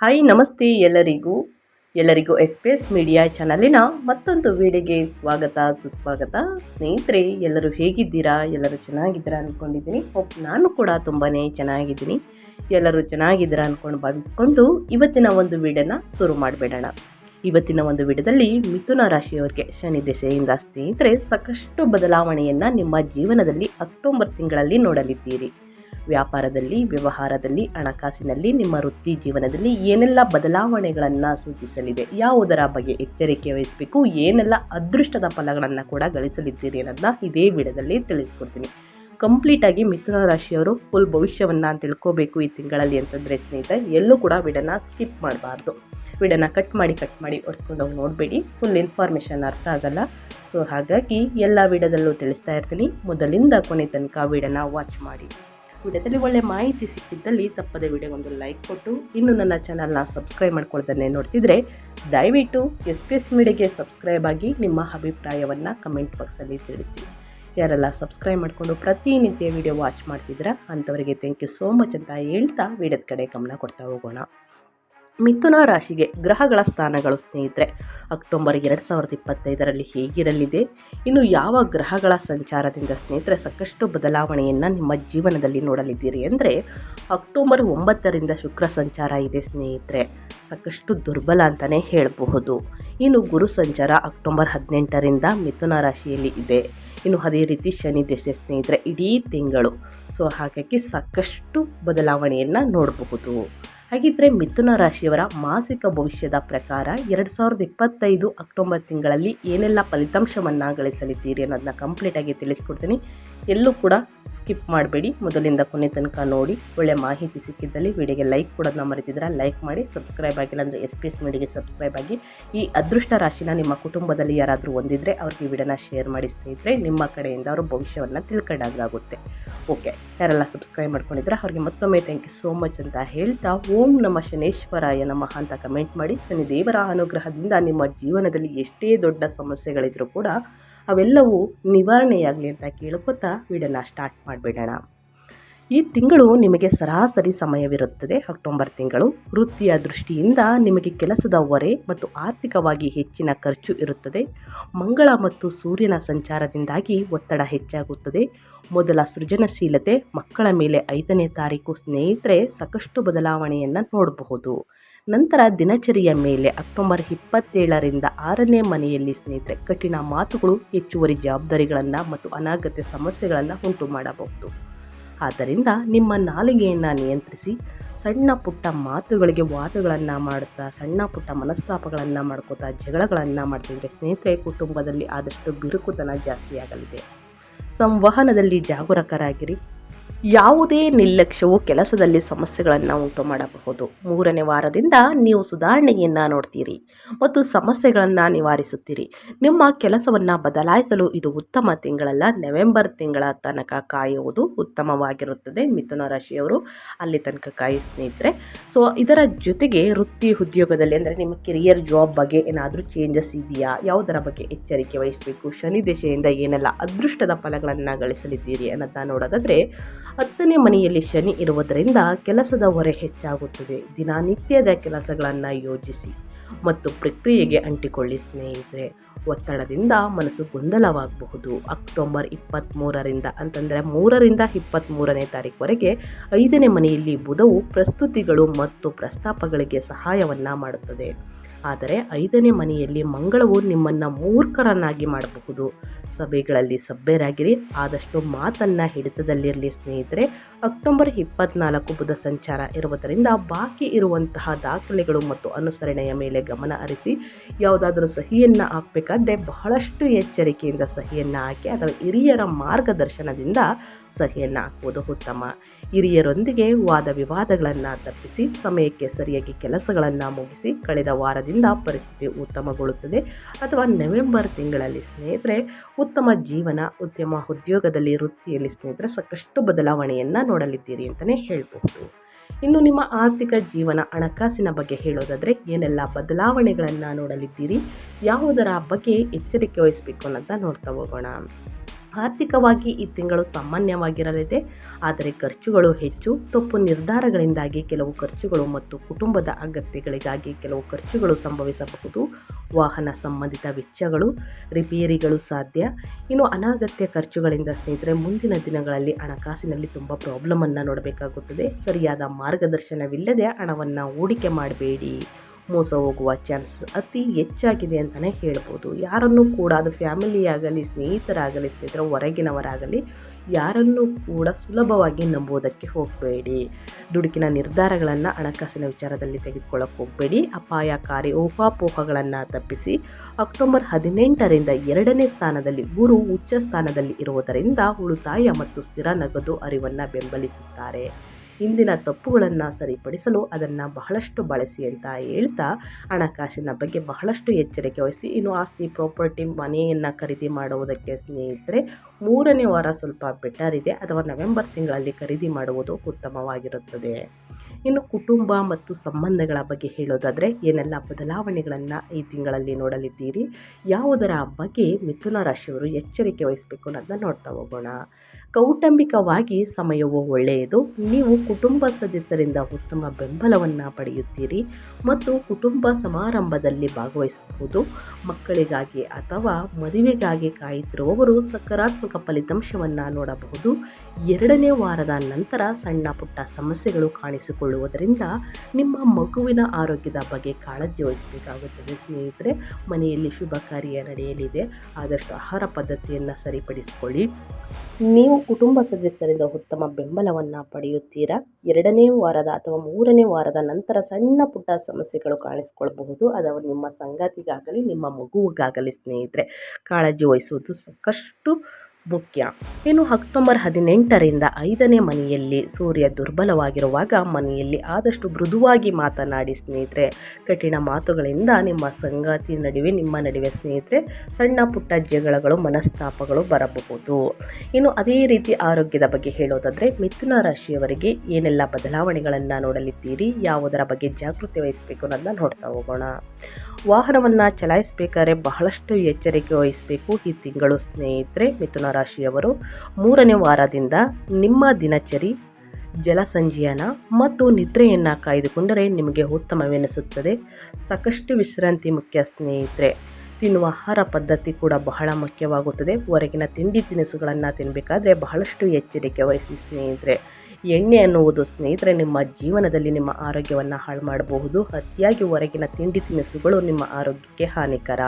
Hi ನಮಸ್ತೆ ಎಲ್ಲರಿಗೂ. ಎಲ್ಲರಿಗೂ ಎಸ್ಪೇಸ್ ಮೀಡಿಯಾ ಚಾನಲಿನ ಮತ್ತೊಂದು ವಿಡಿಯೋಗೆ ಸ್ವಾಗತ, ಸುಸ್ವಾಗತ. ಸ್ನೇಹಿತರೆ, ಎಲ್ಲರೂ ಹೇಗಿದ್ದೀರಾ? ಎಲ್ಲರೂ ಚೆನ್ನಾಗಿದ್ದೀರಾ ಅಂದ್ಕೊಂಡಿದ್ದೀನಿ ಹೋಪ್ ನಾನು ಕೂಡ ತುಂಬಾ ಚೆನ್ನಾಗಿದ್ದೀನಿ. ಎಲ್ಲರೂ ಚೆನ್ನಾಗಿದ್ದೀರಾ ಅಂದ್ಕೊಂಡು ಭಾವಿಸ್ಕೊಂಡು ಇವತ್ತಿನ ಒಂದು ವಿಡಿಯೋನ ಶುರು ಮಾಡಿಬಿಡೋಣ. ಇವತ್ತಿನ ಒಂದು ವಿಡದಲ್ಲಿ ಮಿಥುನ ರಾಶಿಯವರಿಗೆ ಶನಿ ದೆಸೆಯಿಂದ ಸ್ನೇಹಿತರೆ, ಸಾಕಷ್ಟು ಬದಲಾವಣೆಯನ್ನು ನಿಮ್ಮ ಜೀವನದಲ್ಲಿ ಅಕ್ಟೋಬರ್ ತಿಂಗಳಲ್ಲಿ ನೋಡಲಿದ್ದೀರಿ. ವ್ಯಾಪಾರದಲ್ಲಿ, ವ್ಯವಹಾರದಲ್ಲಿ, ಹಣಕಾಸಿನಲ್ಲಿ, ನಿಮ್ಮ ವೃತ್ತಿ ಜೀವನದಲ್ಲಿ ಏನೆಲ್ಲ ಬದಲಾವಣೆಗಳನ್ನು ಸೂಚಿಸಲಿದೆ, ಯಾವುದರ ಬಗ್ಗೆ ಎಚ್ಚರಿಕೆ ವಹಿಸಬೇಕು, ಏನೆಲ್ಲ ಅದೃಷ್ಟದ ಫಲಗಳನ್ನು ಕೂಡ ಗಳಿಸಲಿದ್ದೀರಿ ಅನ್ನೋದನ್ನ ಇದೇ ವಿಡಿಯೋದಲ್ಲಿ ತಿಳಿಸ್ಕೊಡ್ತೀನಿ. ಕಂಪ್ಲೀಟಾಗಿ ಮಿಥುನ ರಾಶಿಯವರು ಫುಲ್ ಭವಿಷ್ಯವನ್ನು ತಿಳ್ಕೋಬೇಕು ಈ ತಿಂಗಳಲ್ಲಿ ಅಂತಂದರೆ ಸ್ನೇಹಿತ ಎಲ್ಲೂ ಕೂಡ ವಿಡನ ಸ್ಕಿಪ್ ಮಾಡಬಾರ್ದು. ವಿಡನ ಕಟ್ ಮಾಡಿ ಕಟ್ ಮಾಡಿ ಒರೆಸ್ಕೊಂಡು ಹೋಗಿ ನೋಡಬೇಡಿ ಫುಲ್ ಇನ್ಫಾರ್ಮೇಷನ್ ಅರ್ಥ ಆಗಲ್ಲ. ಸೊ ಹಾಗಾಗಿ ಎಲ್ಲ ವಿಡದಲ್ಲೂ ತಿಳಿಸ್ತಾ ಇರ್ತೀನಿ. ಮೊದಲಿಂದ ಕೊನೆ ತನಕ ವಿಡನ ವಾಚ್ ಮಾಡಿ. ವಿಡಿಯೋದಲ್ಲಿ ಒಳ್ಳೆ ಮಾಹಿತಿ ಸಿಕ್ಕಿದ್ದಲ್ಲಿ ತಪ್ಪದೆ ವಿಡಿಯೋಗೊಂದು ಲೈಕ್ ಕೊಟ್ಟು, ಇನ್ನು ನನ್ನ ಚಾನಲ್ನ ಸಬ್ಸ್ಕ್ರೈಬ್ ಮಾಡ್ಕೊಳ್ತಾನೆ ನೋಡ್ತಿದ್ರೆ, ದಯವಿಟ್ಟು ಎಸ್ ಪಿ ಎಸ್ ಮೀಡಿಯಾಗೆ ಸಬ್ಸ್ಕ್ರೈಬ್ ಆಗಿ ನಿಮ್ಮ ಅಭಿಪ್ರಾಯವನ್ನು ಕಮೆಂಟ್ ಬಾಕ್ಸಲ್ಲಿ ತಿಳಿಸಿ. ಯಾರೆಲ್ಲ ಸಬ್ಸ್ಕ್ರೈಬ್ ಮಾಡಿಕೊಂಡು ಪ್ರತಿನಿತ್ಯ ವಿಡಿಯೋ ವಾಚ್ ಮಾಡ್ತಿದ್ದೀರಾ, ಅಂಥವರಿಗೆ ಥ್ಯಾಂಕ್ ಯು ಸೋ ಮಚ್ ಅಂತ ಹೇಳ್ತಾ, ವಿಡಿಯೋದ ಕಡೆ ಗಮನ ಕೊಡ್ತಾ ಹೋಗೋಣ. ಮಿಥುನ ರಾಶಿಗೆ ಗ್ರಹಗಳ ಸ್ಥಾನಗಳು ಸ್ನೇಹಿತರೆ, ಅಕ್ಟೋಬರ್ ಎರಡು ಸಾವಿರದ ಇಪ್ಪತ್ತೈದರಲ್ಲಿ ಹೇಗಿರಲಿದೆ? ಇನ್ನು ಯಾವ ಗ್ರಹಗಳ ಸಂಚಾರದಿಂದ ಸ್ನೇಹಿತರೆ ಸಾಕಷ್ಟು ಬದಲಾವಣೆಯನ್ನು ನಿಮ್ಮ ಜೀವನದಲ್ಲಿ ನೋಡಲಿದ್ದೀರಿ ಅಂದರೆ, ಅಕ್ಟೋಬರ್ ಒಂಬತ್ತರಿಂದ ಶುಕ್ರ ಸಂಚಾರ ಇದೆ ಸ್ನೇಹಿತರೆ. ಸಾಕಷ್ಟು ದುರ್ಬಲ ಅಂತಲೇ ಹೇಳಬಹುದು. ಇನ್ನು ಗುರು ಸಂಚಾರ ಅಕ್ಟೋಬರ್ ಹದಿನೆಂಟರಿಂದ ಮಿಥುನ ರಾಶಿಯಲ್ಲಿ ಇದೆ. ಇನ್ನು ಅದೇ ರೀತಿ ಶನಿ ದೆಸೆ ಸ್ನೇಹಿತರೆ, ಇಡೀ ತಿಂಗಳು. ಸೊ ಹಾಗಾಗಿ ಸಾಕಷ್ಟು ಬದಲಾವಣೆಯನ್ನು ನೋಡಬಹುದು. ಹಾಗಿದ್ರೆ ಮಿಥುನ ರಾಶಿಯವರ ಮಾಸಿಕ ಭವಿಷ್ಯದ ಪ್ರಕಾರ ಎರಡು ಸಾವಿರದ ಇಪ್ಪತ್ತೈದು ಅಕ್ಟೋಬರ್ ತಿಂಗಳಲ್ಲಿ ಏನೆಲ್ಲ ಫಲಿತಾಂಶವನ್ನು ಗಳಿಸಲಿದ್ದೀರಿ ಅನ್ನೋದನ್ನ ಕಂಪ್ಲೀಟಾಗಿ ತಿಳಿಸ್ಕೊಡ್ತೀನಿ. ಎಲ್ಲೂ ಕೂಡ ಸ್ಕಿಪ್ ಮಾಡಬೇಡಿ. ಮೊದಲಿಂದ ಕೊನೆ ತನಕ ನೋಡಿ. ಒಳ್ಳೆ ಮಾಹಿತಿ ಸಿಕ್ಕಿದ್ದಲ್ಲಿ ವಿಡಿಯೋಗೆ ಲೈಕ್ ಕೊಡೋದನ್ನ ಮರೆತಿದ್ರೆ ಲೈಕ್ ಮಾಡಿ, ಸಬ್ಸ್ಕ್ರೈಬ್ ಆಗಿಲ್ಲ ಅಂದರೆ ಎಸ್ ಪಿ ಎಸ್ ಮೀಡಿಗೆ ಸಬ್ಸ್ಕ್ರೈಬ್ ಆಗಿ. ಈ ಅದೃಷ್ಟ ರಾಶಿನ ನಿಮ್ಮ ಕುಟುಂಬದಲ್ಲಿ ಯಾರಾದರೂ ಹೊಂದಿದ್ರೆ ಅವ್ರಿಗೆ ವಿಡಿಯೋನ ಶೇರ್ ಮಾಡಿ. ಸ್ನೇಹಿತರೆ, ನಿಮ್ಮ ಕಡೆಯಿಂದ ಅವರು ಭವಿಷ್ಯವನ್ನು ತಿಳ್ಕೊಂಡಾಗುತ್ತೆ ಓಕೆ, ಯಾರೆಲ್ಲ ಸಬ್ಸ್ಕ್ರೈಬ್ ಮಾಡ್ಕೊಂಡಿದ್ರೆ ಅವ್ರಿಗೆ ಮತ್ತೊಮ್ಮೆ ಥ್ಯಾಂಕ್ ಯು ಸೋ ಮಚ್ ಅಂತ ಹೇಳ್ತಾ ಓಂ ನಮ್ಮ ಶನೇಶ್ವರಾಯ ನಮಃ ಅಂತ ಕಮೆಂಟ್ ಮಾಡಿ. ಶನಿ ದೇವರ ಅನುಗ್ರಹದಿಂದ ನಿಮ್ಮ ಜೀವನದಲ್ಲಿ ಎಷ್ಟೇ ದೊಡ್ಡ ಸಮಸ್ಯೆಗಳಿದ್ರೂ ಕೂಡ ಅವೆಲ್ಲವೂ ನಿವಾರಣೆಯಾಗಲಿ ಅಂತ ಕೇಳ್ಕೊತಾ ವಿಡಿಯೋನ ಸ್ಟಾರ್ಟ್ ಮಾಡಿಬಿಡೋಣ. ಈ ತಿಂಗಳು ನಿಮಗೆ ಸರಾಸರಿ ಸಮಯವಿರುತ್ತದೆ, ಅಕ್ಟೋಬರ್ ತಿಂಗಳು. ವೃತ್ತಿಯ ದೃಷ್ಟಿಯಿಂದ ನಿಮಗೆ ಕೆಲಸದ ಹೊರೆ ಮತ್ತು ಆರ್ಥಿಕವಾಗಿ ಹೆಚ್ಚಿನ ಖರ್ಚು ಇರುತ್ತದೆ. ಮಂಗಳ ಮತ್ತು ಸೂರ್ಯನ ಸಂಚಾರದಿಂದಾಗಿ ಒತ್ತಡ ಹೆಚ್ಚಾಗುತ್ತದೆ. ಮೊದಲ ಸೃಜನಶೀಲತೆ, ಮಕ್ಕಳ ಮೇಲೆ ಐದನೇ ತಾರೀಕು ಸ್ನೇಹಿತರೆ, ಸಾಕಷ್ಟು ಬದಲಾವಣೆಯನ್ನು ನೋಡಬಹುದು. ನಂತರ ದಿನಚರಿಯ ಮೇಲೆ ಅಕ್ಟೋಬರ್ ಇಪ್ಪತ್ತೇಳರಿಂದ ಆರನೇ ಮನೆಯಲ್ಲಿ ಸ್ನೇಹಿತರೆ, ಕಠಿಣ ಮಾತುಗಳು, ಹೆಚ್ಚುವರಿ ಜವಾಬ್ದಾರಿಗಳನ್ನು ಮತ್ತು ಅನಾಗತ್ಯ ಸಮಸ್ಯೆಗಳನ್ನು ಉಂಟು ಮಾಡಬಹುದು. ಆದ್ದರಿಂದ ನಿಮ್ಮ ನಾಲಿಗೆಯನ್ನು ನಿಯಂತ್ರಿಸಿ, ಸಣ್ಣ ಪುಟ್ಟ ಮಾತುಗಳಿಗೆ ವಾದಗಳನ್ನು ಮಾಡುತ್ತಾ, ಸಣ್ಣ ಪುಟ್ಟ ಮನಸ್ತಾಪಗಳನ್ನು ಮಾಡ್ಕೋತಾ, ಜಗಳಗಳನ್ನು ಮಾಡ್ತಿದ್ರೆ ಸ್ನೇಹಿತರೆ, ಕುಟುಂಬದಲ್ಲಿ ಆದಷ್ಟು ಬಿರುಕುತನ ಜಾಸ್ತಿಯಾಗಲಿದೆ. ಸಂವಹನದಲ್ಲಿ ಜಾಗರೂಕರಾಗಿರಿ. ಯಾವುದೇ ನಿರ್ಲಕ್ಷ್ಯವು ಕೆಲಸದಲ್ಲಿ ಸಮಸ್ಯೆಗಳನ್ನು ಉಂಟು ಮಾಡಬಹುದು. ಮೂರನೇ ವಾರದಿಂದ ನೀವು ಸುಧಾರಣೆಯನ್ನು ನೋಡ್ತೀರಿ ಮತ್ತು ಸಮಸ್ಯೆಗಳನ್ನು ನಿವಾರಿಸುತ್ತೀರಿ. ನಿಮ್ಮ ಕೆಲಸವನ್ನು ಬದಲಾಯಿಸಲು ಇದು ಉತ್ತಮ ತಿಂಗಳಲ್ಲ, ನವೆಂಬರ್ ತಿಂಗಳ ತನಕ ಕಾಯುವುದು ಉತ್ತಮವಾಗಿರುತ್ತದೆ. ಮಿಥುನ ರಾಶಿಯವರು ಅಲ್ಲಿ ತನಕ ಕಾಯಿ ಸ್ನೇಹಿತರೆ. ಸೊ ಇದರ ಜೊತೆಗೆ ವೃತ್ತಿ ಉದ್ಯೋಗದಲ್ಲಿ ಅಂದರೆ ನಿಮ್ಮ ಕೆರಿಯರ್ ಜಾಬ್ ಬಗ್ಗೆ ಏನಾದರೂ ಚೇಂಜಸ್ ಇದೆಯಾ? ಯಾವುದರ ಬಗ್ಗೆ ಎಚ್ಚರಿಕೆ ವಹಿಸಬೇಕು? ಶನಿ ದಿಶೆಯಿಂದ ಏನೆಲ್ಲ ಅದೃಷ್ಟದ ಫಲಗಳನ್ನು ಗಳಿಸಲಿದ್ದೀರಿ ಅನ್ನೋದನ್ನ ನೋಡೋದಾದರೆ ಹತ್ತನೇ ಮನೆಯಲ್ಲಿ ಶನಿ ಇರುವುದರಿಂದ ಕೆಲಸದ ಹೊರೆ ಹೆಚ್ಚಾಗುತ್ತದೆ. ದಿನನಿತ್ಯದ ಕೆಲಸಗಳನ್ನು ಯೋಜಿಸಿ ಮತ್ತು ಪ್ರಕ್ರಿಯೆಗೆ ಅಂಟಿಕೊಳ್ಳಿ ಸ್ನೇಹಿತರೆ. ಒತ್ತಡದಿಂದ ಮನಸ್ಸು ಗೊಂದಲವಾಗಬಹುದು. ಅಕ್ಟೋಬರ್ ಇಪ್ಪತ್ತ್ಮೂರರಿಂದ ಅಂತಂದರೆ ಮೂರರಿಂದ ಇಪ್ಪತ್ತ್ಮೂರನೇ ತಾರೀಕುವರೆಗೆ ಐದನೇ ಮನೆಯಲ್ಲಿ ಬುಧವು ಪ್ರಸ್ತುತಿಗಳು ಮತ್ತು ಪ್ರಸ್ತಾಪಗಳಿಗೆ ಸಹಾಯವನ್ನು ಮಾಡುತ್ತದೆ. ಆದರೆ ಐದನೇ ಮನೆಯಲ್ಲಿ ಮಂಗಳವು ನಿಮ್ಮನ್ನು ಮೂರ್ಖರನ್ನಾಗಿ ಮಾಡಬಹುದು. ಸಭೆಗಳಲ್ಲಿ ಸಭ್ಯರಾಗಿರಿ, ಆದಷ್ಟು ಮಾತನ್ನು ಹಿಡಿತದಲ್ಲಿರಲಿ ಸ್ನೇಹಿತರೆ. ಅಕ್ಟೋಬರ್ ಇಪ್ಪತ್ನಾಲ್ಕು ಬುಧ ಸಂಚಾರ ಇರುವುದರಿಂದ ಬಾಕಿ ಇರುವಂತಹ ದಾಖಲೆಗಳು ಮತ್ತು ಅನುಸರಣೆಯ ಮೇಲೆ ಗಮನ ಹರಿಸಿ, ಯಾವುದಾದರೂ ಸಹಿಯನ್ನು ಹಾಕಬೇಕಾದ್ರೆ ಬಹಳಷ್ಟು ಎಚ್ಚರಿಕೆಯಿಂದ ಸಹಿಯನ್ನು ಹಾಕಿ ಅಥವಾ ಹಿರಿಯರ ಮಾರ್ಗದರ್ಶನದಿಂದ ಸಹಿಯನ್ನು ಹಾಕುವುದು ಉತ್ತಮ. ಹಿರಿಯರೊಂದಿಗೆ ವಾದ ವಿವಾದಗಳನ್ನು ತಪ್ಪಿಸಿ, ಸಮಯಕ್ಕೆ ಸರಿಯಾಗಿ ಕೆಲಸಗಳನ್ನು ಮುಗಿಸಿ, ಕಳೆದ ವಾರದಿಂದ ಪರಿಸ್ಥಿತಿ ಉತ್ತಮಗೊಳ್ಳುತ್ತದೆ. ಅಥವಾ ನವೆಂಬರ್ ತಿಂಗಳಲ್ಲಿ ಸ್ನೇಹಿತರೆ, ಉತ್ತಮ ಜೀವನ, ಉದ್ಯಮ ಉದ್ಯೋಗದಲ್ಲಿ ವೃತ್ತಿಯಲ್ಲಿ ಸ್ನೇಹಿತರೆ, ಸಾಕಷ್ಟು ಬದಲಾವಣೆಯನ್ನು ನೋಡಲಿದ್ದೀರಿ ಅಂತಲೇ ಹೇಳಬಹುದು. ಇನ್ನು ನಿಮ್ಮ ಆರ್ಥಿಕ ಜೀವನ ಹಣಕಾಸಿನ ಬಗ್ಗೆ ಹೇಳೋದಾದರೆ, ಏನೆಲ್ಲ ಬದಲಾವಣೆಗಳನ್ನು ನೋಡಲಿದ್ದೀರಿ? ಯಾವುದರ ಬಗ್ಗೆ ಎಚ್ಚರಿಕೆ ವಹಿಸಬೇಕು ಅನ್ನೋದನ್ನ ನೋಡ್ತಾ ಹೋಗೋಣ. ಆರ್ಥಿಕವಾಗಿ ಈ ತಿಂಗಳು ಸಾಮಾನ್ಯವಾಗಿರಲಿದೆ. ಆದರೆ ಖರ್ಚುಗಳು ಹೆಚ್ಚು. ತಪ್ಪು ನಿರ್ಧಾರಗಳಿಂದಾಗಿ ಕೆಲವು ಖರ್ಚುಗಳು ಮತ್ತು ಕುಟುಂಬದ ಅಗತ್ಯಗಳಿಗಾಗಿ ಕೆಲವು ಖರ್ಚುಗಳು ಸಂಭವಿಸಬಹುದು. ವಾಹನ ಸಂಬಂಧಿತ ವೆಚ್ಚಗಳು, ರಿಪೇರಿಗಳು ಸಾಧ್ಯ. ಇನ್ನು ಅನಾಗತ್ಯ ಖರ್ಚುಗಳಿಂದ ಸ್ನೇಹಿತರೆ, ಮುಂದಿನ ದಿನಗಳಲ್ಲಿ ಹಣಕಾಸಿನಲ್ಲಿ ತುಂಬ ಪ್ರಾಬ್ಲಮನ್ನು ನೋಡಬೇಕಾಗುತ್ತದೆ. ಸರಿಯಾದ ಮಾರ್ಗದರ್ಶನವಿಲ್ಲದೆ ಹಣವನ್ನು ಹೂಡಿಕೆ ಮಾಡಬೇಡಿ. ಮೋಸ ಹೋಗುವ ಚಾನ್ಸ್ ಅತಿ ಹೆಚ್ಚಾಗಿದೆ ಅಂತಲೇ ಹೇಳ್ಬೋದು. ಯಾರನ್ನು ಕೂಡ, ಅದು ಫ್ಯಾಮಿಲಿ ಆಗಲಿ ಸ್ನೇಹಿತರಾಗಲಿ, ಸ್ನೇಹಿತರ ಹೊರಗಿನವರಾಗಲಿ, ಯಾರನ್ನು ಕೂಡ ಸುಲಭವಾಗಿ ನಂಬುವುದಕ್ಕೆ ಹೋಗಬೇಡಿ. ದುಡುಕಿನ ನಿರ್ಧಾರಗಳನ್ನು ಹಣಕಾಸಿನ ವಿಚಾರದಲ್ಲಿ ತೆಗೆದುಕೊಳ್ಳೋಕೆ ಹೋಗಬೇಡಿ. ಅಪಾಯಕಾರಿ ಊಹಾಪೋಹಗಳನ್ನು ತಪ್ಪಿಸಿ ಅಕ್ಟೋಬರ್ ಹದಿನೆಂಟರಿಂದ ಎರಡನೇ ಸ್ಥಾನದಲ್ಲಿ, ಗುರು ಉಚ್ಚ ಸ್ಥಾನದಲ್ಲಿ ಇರುವುದರಿಂದ ಉಳಿತಾಯ ಮತ್ತು ಸ್ಥಿರ ನಗದು ಅರಿವನ್ನು ಬೆಂಬಲಿಸುತ್ತಾರೆ. ಇಂದಿನ ತಪ್ಪುಗಳನ್ನು ಸರಿಪಡಿಸಲು ಅದನ್ನು ಬಹಳಷ್ಟು ಬಳಸಿ ಅಂತ ಹೇಳ್ತಾ ಹಣಕಾಸಿನ ಬಗ್ಗೆ ಬಹಳಷ್ಟು ಎಚ್ಚರಿಕೆ ವಹಿಸಿ, ಇನ್ನು ಆಸ್ತಿ, ಪ್ರಾಪರ್ಟಿ, ಮನೆಯನ್ನು ಖರೀದಿ ಮಾಡುವುದಕ್ಕೆ ಸ್ನೇಹಿತರೆ, ಮೂರನೇ ವಾರ ಸ್ವಲ್ಪ ಬೆಟರ್ ಇದೆ ಅಥವಾ ನವೆಂಬರ್ ತಿಂಗಳಲ್ಲಿ ಖರೀದಿ ಮಾಡುವುದು ಉತ್ತಮವಾಗಿರುತ್ತದೆ. ಇನ್ನು ಕುಟುಂಬ ಮತ್ತು ಸಂಬಂಧಗಳ ಬಗ್ಗೆ ಹೇಳೋದಾದರೆ, ಏನೆಲ್ಲ ಬದಲಾವಣೆಗಳನ್ನು ಈ ತಿಂಗಳಲ್ಲಿ ನೋಡಲಿದ್ದೀರಿ? ಯಾವುದರ ಬಗ್ಗೆ ಮಿಥುನ ರಾಶಿಯವರು ಎಚ್ಚರಿಕೆ ವಹಿಸಬೇಕು ಅನ್ನೋದನ್ನ ನೋಡ್ತಾ ಹೋಗೋಣ. ಕೌಟುಂಬಿಕವಾಗಿ ಸಮಯವು ಒಳ್ಳೆಯದು. ನೀವು ಕುಟುಂಬ ಸದಸ್ಯರಿಂದ ಉತ್ತಮ ಬೆಂಬಲವನ್ನು ಪಡೆಯುತ್ತೀರಿ ಮತ್ತು ಕುಟುಂಬ ಸಮಾರಂಭದಲ್ಲಿ ಭಾಗವಹಿಸಬಹುದು. ಮಕ್ಕಳಿಗಾಗಿ ಅಥವಾ ಮದುವೆಗಾಗಿ ಕಾಯುತ್ತಿರುವವರು ಸಕಾರಾತ್ಮಕ ಫಲಿತಾಂಶವನ್ನು ನೋಡಬಹುದು. ಎರಡನೇ ವಾರದ ನಂತರ ಸಣ್ಣ ಪುಟ್ಟ ಸಮಸ್ಯೆಗಳು ಕಾಣಿಸಿಕೊಳ್ಳುವುದರಿಂದ ನಿಮ್ಮ ಮಗುವಿನ ಆರೋಗ್ಯದ ಬಗ್ಗೆ ಕಾಳಜಿ ವಹಿಸಬೇಕಾಗುತ್ತದೆ. ಸ್ನೇಹಿತರೆ, ಮನೆಯಲ್ಲಿ ಶುಭ ಕಾರ್ಯ ನಡೆಯಲಿದೆ. ಆದಷ್ಟು ಆಹಾರ ಪದ್ಧತಿಯನ್ನು ಸರಿಪಡಿಸಿಕೊಳ್ಳಿ. ನೀವು ಕುಟುಂಬ ಸದಸ್ಯರಿಂದ ಉತ್ತಮ ಬೆಂಬಲವನ್ನು ಪಡೆಯುತ್ತೀರಾ? ಎರಡನೇ ವಾರದ ಅಥವಾ ಮೂರನೇ ವಾರದ ನಂತರ ಸಣ್ಣ ಪುಟ್ಟ ಸಮಸ್ಯೆಗಳು ಕಾಣಿಸಿಕೊಳ್ಳಬಹುದು ಅದು ನಿಮ್ಮ ಸಂಗಾತಿಗಾಗಲಿ, ನಿಮ್ಮ ಮಗುವಿಗಾಗಲಿ ಸ್ನೇಹಿತರೆ. ಕಾಳಜಿ ವಹಿಸುವುದು ಸಾಕಷ್ಟು ಮುಖ್ಯ. ಇನ್ನು ಅಕ್ಟೋಬರ್ ಹದಿನೆಂಟರಿಂದ ಐದನೇ ಮನೆಯಲ್ಲಿ ಸೂರ್ಯ ದುರ್ಬಲವಾಗಿರುವಾಗ ಮನೆಯಲ್ಲಿ ಆದಷ್ಟು ಮೃದುವಾಗಿ ಮಾತನಾಡಿ, ಸ್ನೇಹಿತರೆ. ಕಠಿಣ ಮಾತುಗಳಿಂದ ನಿಮ್ಮ ಸಂಗಾತಿ ನಡುವೆ, ನಿಮ್ಮ ನಡುವೆ ಸ್ನೇಹಿತರೆ, ಸಣ್ಣ ಪುಟ್ಟ ಜಗಳಗಳು ಮನಸ್ತಾಪಗಳು ಬರಬಹುದು. ಇನ್ನು ಅದೇ ರೀತಿ ಆರೋಗ್ಯದ ಬಗ್ಗೆ ಹೇಳೋದಾದರೆ, ಮಿಥುನ ರಾಶಿಯವರಿಗೆ ಏನೆಲ್ಲ ಬದಲಾವಣೆಗಳನ್ನು ನೋಡಲಿದ್ದೀರಿ, ಯಾವುದರ ಬಗ್ಗೆ ಜಾಗೃತಿ ವಹಿಸಬೇಕು ಅನ್ನೋದನ್ನ ನೋಡ್ತಾ ಹೋಗೋಣ. ವಾಹನವನ್ನು ಚಲಾಯಿಸಬೇಕಾದ್ರೆ ಬಹಳಷ್ಟು ಎಚ್ಚರಿಕೆ ವಹಿಸಬೇಕು ಈ ತಿಂಗಳು, ಸ್ನೇಹಿತರೆ. ಮಿಥುನ ರಾಶಿಯವರು ಮೂರನೇ ವಾರದಿಂದ ನಿಮ್ಮ ದಿನಚರಿ, ಜಲಸಂಜಯನ ಮತ್ತು ನಿದ್ರೆಯನ್ನು ಕಾಯ್ದುಕೊಂಡರೆ ನಿಮಗೆ ಉತ್ತಮವೆನಿಸುತ್ತದೆ. ಸಾಕಷ್ಟು ವಿಶ್ರಾಂತಿ ಮುಖ್ಯ ಸ್ನೇಹಿತರೆ, ತಿನ್ನುವ ಆಹಾರ ಪದ್ಧತಿ ಕೂಡ ಬಹಳ ಮುಖ್ಯವಾಗುತ್ತದೆ. ಹೊರಗಿನ ತಿಂಡಿ ತಿನಿಸುಗಳನ್ನು ತಿನ್ನಬೇಕಾದ್ರೆ ಬಹಳಷ್ಟು ಎಚ್ಚರಿಕೆ ವಹಿಸಿ ಸ್ನೇಹಿತರೆ. ಎಣ್ಣೆ ಅನ್ನುವುದು ಸ್ನೇಹಿತರೆ ನಿಮ್ಮ ಜೀವನದಲ್ಲಿ ನಿಮ್ಮ ಆರೋಗ್ಯವನ್ನು ಹಾಳು ಮಾಡಬಹುದು. ಅತಿಯಾಗಿ ಹೊರಗಿನ ತಿಂಡಿ ತಿನಿಸುಗಳು ನಿಮ್ಮ ಆರೋಗ್ಯಕ್ಕೆ ಹಾನಿಕರ.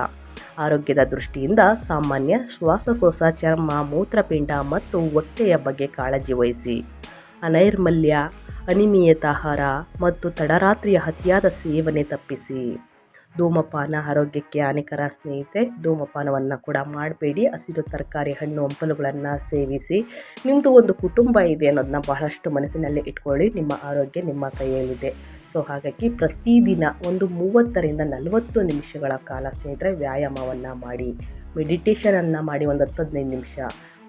ಆರೋಗ್ಯದ ದೃಷ್ಟಿಯಿಂದ ಸಾಮಾನ್ಯ ಶ್ವಾಸಕೋಶ, ಚರ್ಮ, ಮೂತ್ರಪಿಂಡ ಮತ್ತು ಹೊಟ್ಟೆಯ ಬಗ್ಗೆ ಕಾಳಜಿ ವಹಿಸಿ. ಅನೈರ್ಮಲ್ಯ, ಅನಿಮಿಯತ ಆಹಾರ ಮತ್ತು ತಡರಾತ್ರಿಯ ಅತಿಯಾದ ಸೇವನೆ ತಪ್ಪಿಸಿ. ಧೂಮಪಾನ ಆರೋಗ್ಯಕ್ಕೆ ಹಾನಿಕರ ಸ್ನೇಹಿತೆ, ಧೂಮಪಾನವನ್ನು ಕೂಡ ಮಾಡಬೇಡಿ. ಹಸಿರು ತರಕಾರಿ, ಹಣ್ಣು, ಹಂಪಲುಗಳನ್ನು ಸೇವಿಸಿ. ನಿಮ್ಮದು ಒಂದು ಕುಟುಂಬ ಇದೆ ಅನ್ನೋದನ್ನ ಬಹಳಷ್ಟು ಮನಸ್ಸಿನಲ್ಲಿ ಇಟ್ಕೊಳ್ಳಿ. ನಿಮ್ಮ ಆರೋಗ್ಯ ನಿಮ್ಮ ಕೈಯಲ್ಲಿದೆ. ಸೊ ಹಾಗಾಗಿ ಪ್ರತಿದಿನ ಒಂದು ಮೂವತ್ತರಿಂದ ನಲವತ್ತು ನಿಮಿಷಗಳ ಕಾಲ ಸ್ನೇಹಿತರೆ ವ್ಯಾಯಾಮವನ್ನು ಮಾಡಿ ಮೆಡಿಟೇಷನನ್ನು ಮಾಡಿ ಒಂದು ಹತ್ತು ಹದಿನೈದು ನಿಮಿಷ.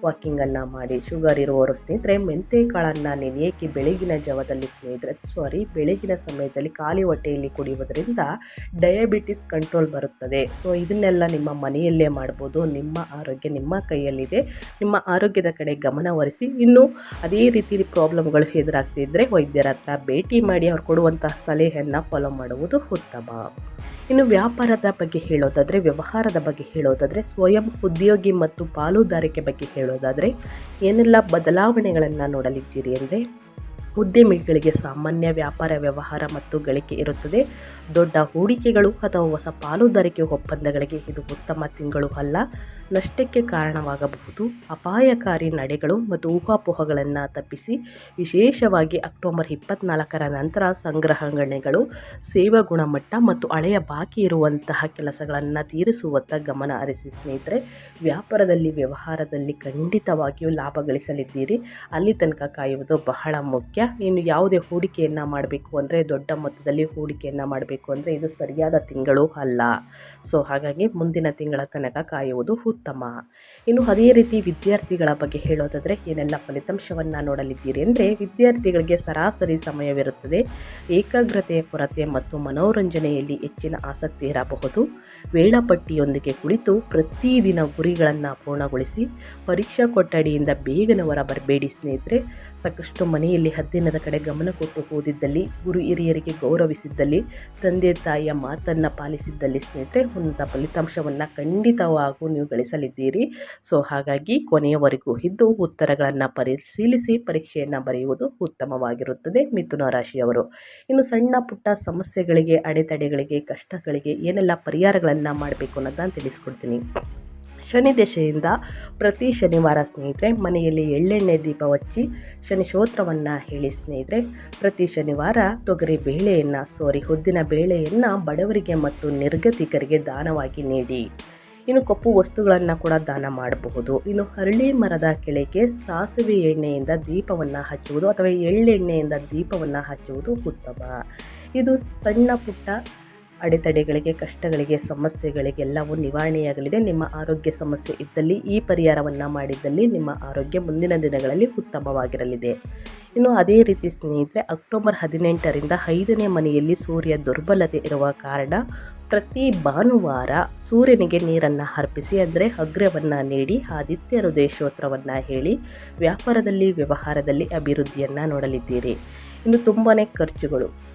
ವಾಕಿಂಗನ್ನು ಮಾಡಿ ಶುಗರ್ ಇರುವವರು ಸ್ನೇಹಿತರೆ, ಮೆಂತೆ ಕಾಳನ್ನು ನೀವು ಏಕೆ ಬೆಳಗಿನ ಜಾವದಲ್ಲಿ ಸ್ನೇಹಿತರೆ ಸಾರಿ ಬೆಳಗಿನ ಸಮಯದಲ್ಲಿ ಖಾಲಿ ಹೊಟ್ಟೆಯಲ್ಲಿ ಕುಡಿಯುವುದರಿಂದ ಡಯಾಬಿಟಿಸ್ ಕಂಟ್ರೋಲ್ ಬರುತ್ತದೆ. ಸೊ ಇದನ್ನೆಲ್ಲ ನಿಮ್ಮ ಮನೆಯಲ್ಲೇ ಮಾಡ್ಬೋದು. ನಿಮ್ಮ ಆರೋಗ್ಯ ನಿಮ್ಮ ಕೈಯಲ್ಲಿದೆ. ನಿಮ್ಮ ಆರೋಗ್ಯದ ಕಡೆ ಗಮನ ಹರಿಸಿ ಇನ್ನು ಅದೇ ರೀತಿ ಪ್ರಾಬ್ಲಮ್ಗಳು ಎದುರಾಗ್ತಿದ್ದರೆ ವೈದ್ಯರ ಹತ್ರ ಭೇಟಿ ಮಾಡಿ ಅವ್ರು ಕೊಡುವಂತಹ ಸಲಹೆಯನ್ನು ಫಾಲೋ ಮಾಡುವುದು ಉತ್ತಮ. ಇನ್ನು ವ್ಯಾಪಾರದ ಬಗ್ಗೆ ಹೇಳೋದಾದರೆ, ವ್ಯವಹಾರದ ಬಗ್ಗೆ ಹೇಳೋದಾದರೆ, ಸ್ವಯಂ ಉದ್ಯೋಗಿ ಮತ್ತು ಪಾಲುದಾರಿಕೆ ಬಗ್ಗೆ ಹೇಳೋದಾದರೆ, ಏನೆಲ್ಲ ಬದಲಾವಣೆಗಳನ್ನು ನೋಡಲಿದ್ದೀರಿ ಅಂದರೆ ಉದ್ಯಮಿಗಳಿಗೆ ಸಾಮಾನ್ಯ ವ್ಯಾಪಾರ ವ್ಯವಹಾರ ಮತ್ತು ಗಳಿಕೆ ಇರುತ್ತದೆ. ದೊಡ್ಡ ಹೂಡಿಕೆಗಳು ಅಥವಾ ಹೊಸ ಪಾಲುದಾರಿಕೆ ಒಪ್ಪಂದಗಳಿಗೆ ಇದು ಉತ್ತಮ ತಿಂಗಳು ಅಲ್ಲ. ನಷ್ಟಕ್ಕೆ ಕಾರಣವಾಗಬಹುದು. ಅಪಾಯಕಾರಿ ನಡೆಗಳು ಮತ್ತು ಊಹಾಪೋಹಗಳನ್ನು ತಪ್ಪಿಸಿ ವಿಶೇಷವಾಗಿ ಅಕ್ಟೋಬರ್ ಇಪ್ಪತ್ನಾಲ್ಕರ ನಂತರ ಸಂಗ್ರಹಣೆಗಳು, ಸೇವಾ ಗುಣಮಟ್ಟ ಮತ್ತು ಹಳೆಯ ಬಾಕಿ ಇರುವಂತಹ ಕೆಲಸಗಳನ್ನು ತೀರಿಸುವತ್ತ ಗಮನ ಹರಿಸಿ ಸ್ನೇಹಿತರೆ, ವ್ಯಾಪಾರದಲ್ಲಿ ವ್ಯವಹಾರದಲ್ಲಿ ಖಂಡಿತವಾಗಿಯೂ ಲಾಭ ಗಳಿಸಲಿದ್ದೀರಿ. ಅಲ್ಲಿ ತನಕ ಕಾಯುವುದು ಬಹಳ ಮುಖ್ಯ. ಭಾಗ್ಯ ಇನ್ನು ಯಾವುದೇ ಹೂಡಿಕೆಯನ್ನು ಮಾಡಬೇಕು ಅಂದರೆ ದೊಡ್ಡ ಮೊತ್ತದಲ್ಲಿ ಹೂಡಿಕೆಯನ್ನು ಮಾಡಬೇಕು ಅಂದರೆ ಇದು ಸರಿಯಾದ ತಿಂಗಳು ಅಲ್ಲ. ಸೊ, ಹಾಗಾಗಿ ಮುಂದಿನ ತಿಂಗಳ ತನಕ ಕಾಯುವುದು ಉತ್ತಮ. ಇನ್ನು ಅದೇ ರೀತಿ ವಿದ್ಯಾರ್ಥಿಗಳ ಬಗ್ಗೆ ಹೇಳೋದಾದರೆ ಏನೆಲ್ಲ ಫಲಿತಾಂಶವನ್ನು ನೋಡಲಿದ್ದೀರಿ ಅಂದರೆ ವಿದ್ಯಾರ್ಥಿಗಳಿಗೆ ಸರಾಸರಿ ಸಮಯವಿರುತ್ತದೆ ಏಕಾಗ್ರತೆಯ ಕೊರತೆ ಮತ್ತು ಮನೋರಂಜನೆಯಲ್ಲಿ ಹೆಚ್ಚಿನ ಆಸಕ್ತಿ ಇರಬಹುದು. ವೇಳಾಪಟ್ಟಿಯೊಂದಿಗೆ ಕುಳಿತು ಪ್ರತಿದಿನ ಗುರಿಗಳನ್ನು ಪೂರ್ಣಗೊಳಿಸಿ, ಪರೀಕ್ಷಾ ಕೊಠಡಿಯಿಂದ ಬೇಗನೆ ಹೊರ ಬರಬೇಡಿ ಸ್ನೇಹಿತರೆ. ಸಾಕಷ್ಟು ಮನೆಯಲ್ಲಿ ಹದ್ದಿನದ ಕಡೆ ಗಮನ ಕೊಟ್ಟು ಓದಿದ್ದಲ್ಲಿ, ಗುರು ಹಿರಿಯರಿಗೆ ಗೌರವಿಸಿದ್ದಲ್ಲಿ, ತಂದೆ ತಾಯಿಯ ಮಾತನ್ನು ಪಾಲಿಸಿದ್ದಲ್ಲಿ ಸ್ನೇಹಿತರೆ ಉನ್ನತ ಫಲಿತಾಂಶವನ್ನು ಖಂಡಿತವಾಗೂ ನೀವು ಗಳಿಸಲಿದ್ದೀರಿ. ಸೊ, ಹಾಗಾಗಿ ಕೊನೆಯವರೆಗೂ ಇದ್ದು ಉತ್ತರಗಳನ್ನು ಪರಿಶೀಲಿಸಿ, ಪರೀಕ್ಷೆಯನ್ನು ಬರೆಯುವುದು ಉತ್ತಮವಾಗಿರುತ್ತದೆ. ಮಿಥುನ ರಾಶಿಯವರು, ಇನ್ನು ಸಣ್ಣ ಪುಟ್ಟ ಸಮಸ್ಯೆಗಳಿಗೆ, ಅಡೆತಡೆಗಳಿಗೆ, ಕಷ್ಟಗಳಿಗೆ ಏನೆಲ್ಲ ಪರಿಹಾರಗಳನ್ನು ಮಾಡಬೇಕು ಅನ್ನೋದನ್ನು ತಿಳಿಸ್ಕೊಡ್ತೀನಿ. ಶನಿ ದಶೆಯಿಂದ ಪ್ರತಿ ಶನಿವಾರ ಸ್ನೇಹಿತರೆ, ಮನೆಯಲ್ಲಿ ಎಳ್ಳೆಣ್ಣೆ ದೀಪ ಹಚ್ಚಿ ಶನಿ ಸ್ತೋತ್ರವನ್ನು ಹೇಳಿ ಸ್ನೇಹಿತರೆ, ಪ್ರತಿ ಶನಿವಾರ ತೊಗರಿ ಬೇಳೆಯನ್ನು ಸೋರಿ ಉದ್ದಿನ ಬೇಳೆಯನ್ನು ಬಡವರಿಗೆ ಮತ್ತು ನಿರ್ಗತಿಕರಿಗೆ ದಾನವಾಗಿ ನೀಡಿ. ಇನ್ನು ಕಪ್ಪು ವಸ್ತುಗಳನ್ನು ಕೂಡ ದಾನ ಮಾಡಬಹುದು. ಇನ್ನು ಹರಳಿ ಮರದ ಕೆಳಗೆ ಸಾಸಿವೆ ಎಣ್ಣೆಯಿಂದ ದೀಪವನ್ನು ಹಚ್ಚುವುದು ಅಥವಾ ಎಳ್ಳೆಣ್ಣೆಯಿಂದ ದೀಪವನ್ನು ಹಚ್ಚುವುದು ಉತ್ತಮ. ಇದು ಸಣ್ಣ ಪುಟ್ಟ ಅಡೆತಡೆಗಳಿಗೆ, ಕಷ್ಟಗಳಿಗೆ ಸಮಸ್ಯೆಗಳಿಗೆಲ್ಲವೂ ನಿವಾರಣೆಯಾಗಲಿದೆ. ನಿಮ್ಮ ಆರೋಗ್ಯ ಸಮಸ್ಯೆ ಇದ್ದಲ್ಲಿ, ಈ ಪರಿಹಾರವನ್ನು ಮಾಡಿದ್ದಲ್ಲಿ ನಿಮ್ಮ ಆರೋಗ್ಯ ಮುಂದಿನ ದಿನಗಳಲ್ಲಿ ಉತ್ತಮವಾಗಿರಲಿದೆ. ಇನ್ನು ಅದೇ ರೀತಿ ಸ್ನೇಹಿತರೆ, ಅಕ್ಟೋಬರ್ ಹದಿನೆಂಟರಿಂದ ಐದನೇ ಮನೆಯಲ್ಲಿ ಸೂರ್ಯ ದುರ್ಬಲತೆ ಇರುವ ಕಾರಣ ಪ್ರತಿ ಭಾನುವಾರ ಸೂರ್ಯನಿಗೆ ನೀರನ್ನು ಅರ್ಪಿಸಿ, ಅಂದರೆ ಅಗ್ರವನ್ನು ನೀಡಿ ಆದಿತ್ಯ ಹೃದಯ ಸ್ತೋತ್ರವನ್ನು ಹೇಳಿ ವ್ಯಾಪಾರದಲ್ಲಿ, ವ್ಯವಹಾರದಲ್ಲಿ ಅಭಿವೃದ್ಧಿಯನ್ನು ನೋಡಲಿದ್ದೀರಿ. ಇನ್ನು ತುಂಬಾ ಖರ್ಚುಗಳು.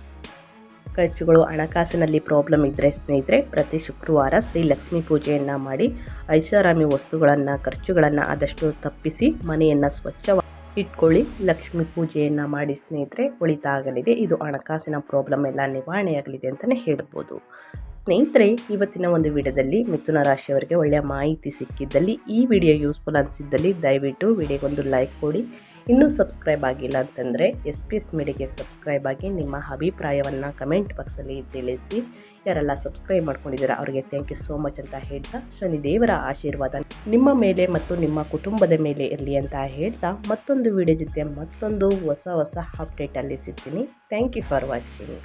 ಖರ್ಚುಗಳು ಹಣಕಾಸಿನಲ್ಲಿ ಪ್ರಾಬ್ಲಮ್ ಇದ್ದರೆ ಸ್ನೇಹಿತರೆ, ಪ್ರತಿ ಶುಕ್ರವಾರ ಶ್ರೀ ಲಕ್ಷ್ಮೀ ಪೂಜೆಯನ್ನು ಮಾಡಿ ಐಷಾರಾಮಿ ವಸ್ತುಗಳನ್ನು, ಖರ್ಚುಗಳನ್ನು ಆದಷ್ಟು ತಪ್ಪಿಸಿ ಮನೆಯನ್ನು ಸ್ವಚ್ಛವಾಗಿ ಇಟ್ಕೊಳ್ಳಿ. ಲಕ್ಷ್ಮಿ ಪೂಜೆಯನ್ನು ಮಾಡಿ ಸ್ನೇಹಿತರೆ ಒಳಿತಾಗಲಿದೆ ಇದು ಹಣಕಾಸಿನ ಪ್ರಾಬ್ಲಮ್ ಎಲ್ಲ ನಿವಾರಣೆಯಾಗಲಿದೆ ಅಂತಲೇ ಹೇಳ್ಬೋದು. ಸ್ನೇಹಿತರೆ, ಇವತ್ತಿನ ಒಂದು ವಿಡಿಯೋದಲ್ಲಿ ಮಿಥುನ ರಾಶಿಯವರಿಗೆ ಒಳ್ಳೆಯ ಮಾಹಿತಿ ಸಿಕ್ಕಿದ್ದಲ್ಲಿ ಈ ವಿಡಿಯೋ ಯೂಸ್ಫುಲ್ ಅನಿಸಿದ್ದಲ್ಲಿ ದಯವಿಟ್ಟು ವಿಡಿಯೋಗೊಂದು ಲೈಕ್ ಕೊಡಿ. ಇನ್ನೂ ಸಬ್ಸ್ಕ್ರೈಬ್ ಆಗಿಲ್ಲ ಅಂತಂದರೆ ಎಸ್ ಪಿ ಎಸ್ ಮೀಡಿಯಾಗೆ ಸಬ್ಸ್ಕ್ರೈಬ್ ಆಗಿ ನಿಮ್ಮ ಅಭಿಪ್ರಾಯವನ್ನು ಕಮೆಂಟ್ ಬಾಕ್ಸಲ್ಲಿ ತಿಳಿಸಿ. ಯಾರೆಲ್ಲ ಸಬ್ಸ್ಕ್ರೈಬ್ ಮಾಡ್ಕೊಂಡಿದ್ದೀರಾ ಅವರಿಗೆ ಥ್ಯಾಂಕ್ ಯು ಸೋ ಮಚ್ ಅಂತ ಹೇಳ್ತಾ ಶನಿ ದೇವರ ಆಶೀರ್ವಾದ ನಿಮ್ಮ ಮೇಲೆ ಮತ್ತು ನಿಮ್ಮ ಕುಟುಂಬದ ಮೇಲೆ ಇರಲಿ ಅಂತ ಹೇಳ್ತಾ ಮತ್ತೊಂದು ವಿಡಿಯೋ ಜೊತೆ ಮತ್ತೊಂದು ಹೊಸ ಹೊಸ ಅಪ್ಡೇಟಲ್ಲಿ ಸಿಗ್ತೀನಿ. Thank you for watching